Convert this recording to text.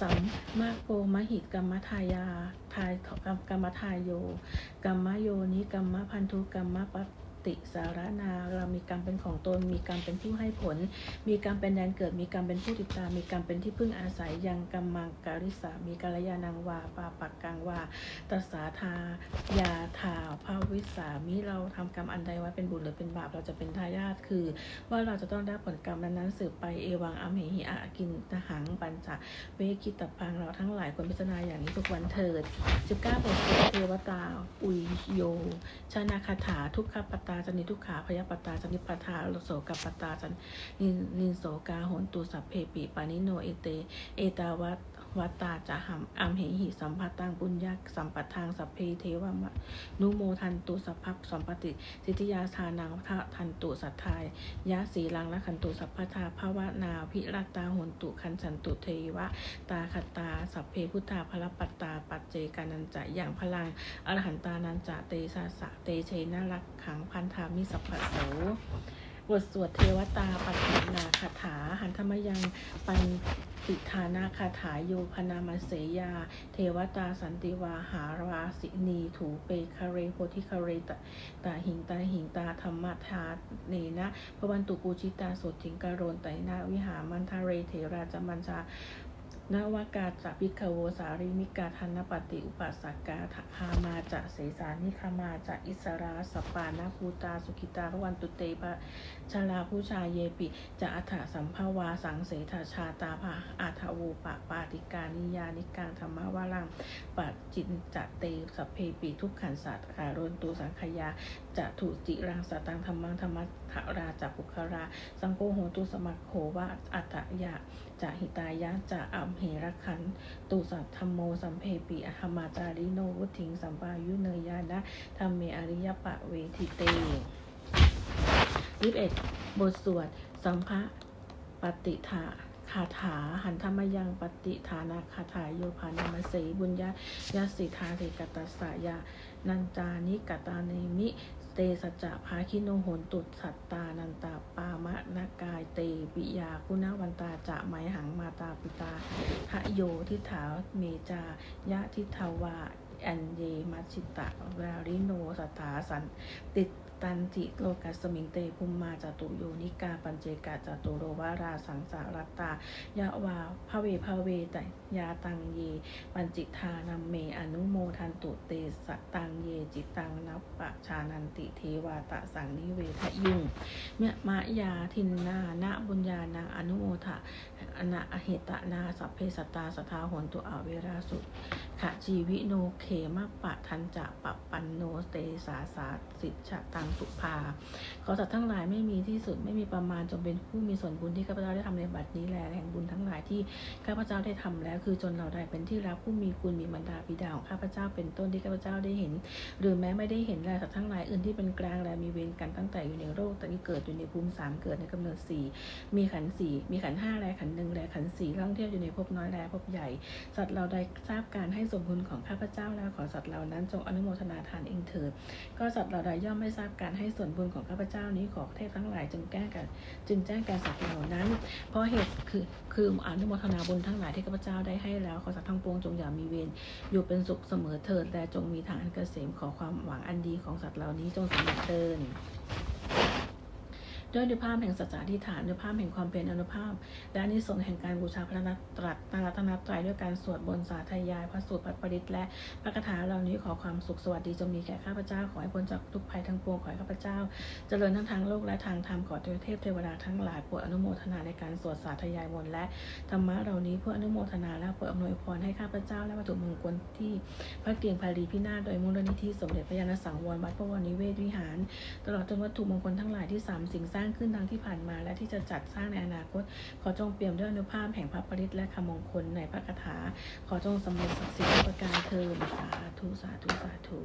สัมมาโกมหิกรรมทายาทายกรรมทายโยกรรมโยนิกรรมพันธุกรรมป ฏิสารนาเรามีกรรมเป็นของตน มีกรรมเป็นผู้ให้ผล มีกรรมเป็นแดนเกิด มีกรรมเป็นผู้ติดตาม มีกรรมเป็นที่พึ่งอาศัยยังกรรมังการิสามีกัลยาณังวาปาปักกังวาตัสสาทายาทาภาวิสามิเราทำกรรมอันใดไว้เป็นบุญหรือเป็นบาปเราจะเป็นทายาทคือ ว่าเราจะต้องได้ผลกรรมนั้นๆสืบไปเอวังอเมหิอากินตหังปัญจเวกิตพังเราทั้งหลายควรพิจารณาอย่างนี้ทุกวันเถิด19บทสวดเทวตาอุยโยชนาคาถาทุกขปตาจนิทุกขาพยปตาจนิปทาโสกปตาจันนินนินโสกาโหนตุสัพเพปิปานิโนเอเต เอตาวัต วัตตาจะหัมอัมเหหิสัมปัตังปุญญาสัมปทางสัพเพเทวมะนุโมทันตุสัพพสัมปติสิทธิยาทานังทะทันตุสัทธายยะสีลังละขันตุสัพพทาภาวนาพิรัตตาโหนตุคันสันตุเทวะ ตาคตา สัพเพพุทธาพลปัตตาปัจเจกานันจะอย่างพลังอรหันตานันจะเตสาสะเตเชนารักขังพันธามิสัพพโสบทสวดเทวตาปัฏฐานาคาถาหันธรรมยังปัน ติทานาคาถาโยพนามเสยา เทวตาสันติวาหาราสินีถูเปคาเรโพธิคาเรตตาหิงตาหิงตาธรรมทาเนนะพระวันตุปูชิตาสดถิงการโรนไตนาวิหามันทาเรเทราจมันชา นวากาจะพิกขโวสาริมิกาธนปฏิอุปัสสกาทหามาจะเสสานิคามาจะอิสราสปานาภูตาสุขิตาวันตุเตปะชาลาผู้ชายเยปิจะอัฏฐสัมภาวาสังเสทชาตาภาอัฏวูปะปาติกานิยานิกังธรรมวารังปัจจินจะเตสพเพปิทุกขันสัตคารนตุสังขยาจะถูจิรังสตังธรรมังธรรมทราจัปุครา สังโฆโหตุสมัคโขวะอัตยะจะหิตายะจะอัมเหรขันตุสัตธรรมโมสัมเพปิอหมาจาริโนวุถิงสัมปายุเนยานะธรรมเมอริยปะเวทิเตยี่สิบเอ็ดบทสวดสัมภะปฏิทาคาถาหันธรรมยังปฏิฐานาคาถาโยภานามเสบุญญายาสิทาเทกตัสสายานันจานิกตาเนมิ เตสัจจะภาคิโนโหนตุสัตตานันตาปามะนากายเตปิยาคุณวันตาจะไมหังมาตาปิตาทะโยทิถาเมจายะทิทาวา อันเยมัชชิตะวาริโนสถาสันติตันติโลกัสมิงเตภุมมาจตุโยนิกาปัญเจกาจตุโรวาราสังสารัตตายะวาภเวภเวตยาตังเย ปัญจิทานัมเมอนุโมทันตุเตสตังเยจิตังนับปะชานันติเทวาตะสังนิเวทยุงเมะมะยาทินนานะบุญญาณังอนุโมทะอนะอเหตะนาสัพเพสตาสทาหนตุอเวราสุ ขะจีวิโนเคมะปะทันจะปะปันโนเตสาสาสิชะตังสุภา ขอสัตว์ทั้งหลายไม่มีที่สุดไม่มีประมาณจงเป็นผู้มีส่วนบุญที่ข้าพเจ้าได้ทำในบัดนี้แลแห่งบุญทั้งหลายที่ข้าพเจ้าได้ทำแล้ว คือจนเราได้เป็นที่รักผู้มีคุณมีบรรดาบิดาของข้าพเจ้าเป็นต้นที่ข้าพเจ้าได้เห็น หรือแม้ไม่ได้เห็นแลสัตว์ทั้งหลายอื่นที่เป็นกลางและมีเวรกันตั้งแต่อยู่ในโลกแต่นี้เกิดอยู่ในภูมิสามเกิดในกำเนิดสี่มีขันสี่มีขันห้าแลขันหนึ่งแลขันสี่ท่องเที่ยวอยู่ในภพน้อยแลภพใหญ่ สัตว์เราได้ทราบการให้สมบุญของข้าพเจ้าแล้วขอสัตว์เหล่านั้นจงอนุโมทนาทานเองเถิดก็สัตว์เราใดย่อมไม่ทราบการให้ส่วนบุญของข้าพเจ้านี้ขอเทพทั้งหลายจึงแก้กันจึงแจ้งแก่สัตว์เหล่านั้น เพราะเหตุคือคืออนุโมทนาบุญทั้งหลายที่ข้าพเจ้าได้ให้แล้วขอสัตว์ทั้งปวงจงอย่ามีเวรอยู่เป็นสุขเสมอเถิดและจงมีทางอันเกษมขอความหวังอันดีของสัตว์เหล่านี้จงสำเร็จเทิน ด้วยอนุภาพแห่งสัจจะอธิษฐานอนุภาพแห่งความเป็นอนุภาพ และนิสงส์แห่งการบูชาพระนัตรัตนรัตนตรัยด้วยการสวดบนสาธยาย พระสูตรพระปริตและพระคาถาเหล่านี้ขอความสุขสวัสดีจงมีแก่ข้าพเจ้าขอให้พ้นจากทุกภัยทั้งปวงขอให้ข้าพเจ้า เจริญทั้งทางโลกและทางธรรมขอเทวเทพเทวดาทั้งหลายโปรดอนุโมทนาในการสวดสาธยายมนและธรรมะเหล่านี้เพื่ออนุโมทนาและเพื่ออำนวยพรให้ข้าพเจ้าและวัตถุมงคลที่พระเกียงพารีพินาศโดยมูลนิธิสมเด็จพระยาณสังวรวัดพระวรนิเวศวิหาร ตลอดจนวัตถุมงคลทั้งหลายที่สามสิ่งสร้างขึ้นดังที่ผ่านมาและที่จะจัดสร้างในอนาคต ขอจงเปี่ยมด้วยอนุภาพแห่งพระปริตและคำมงคลในพระคาถา ขอจงสำเร็จศักดิ์สิทธิ์ทุประการเทอญสาธุสาธุสาธุ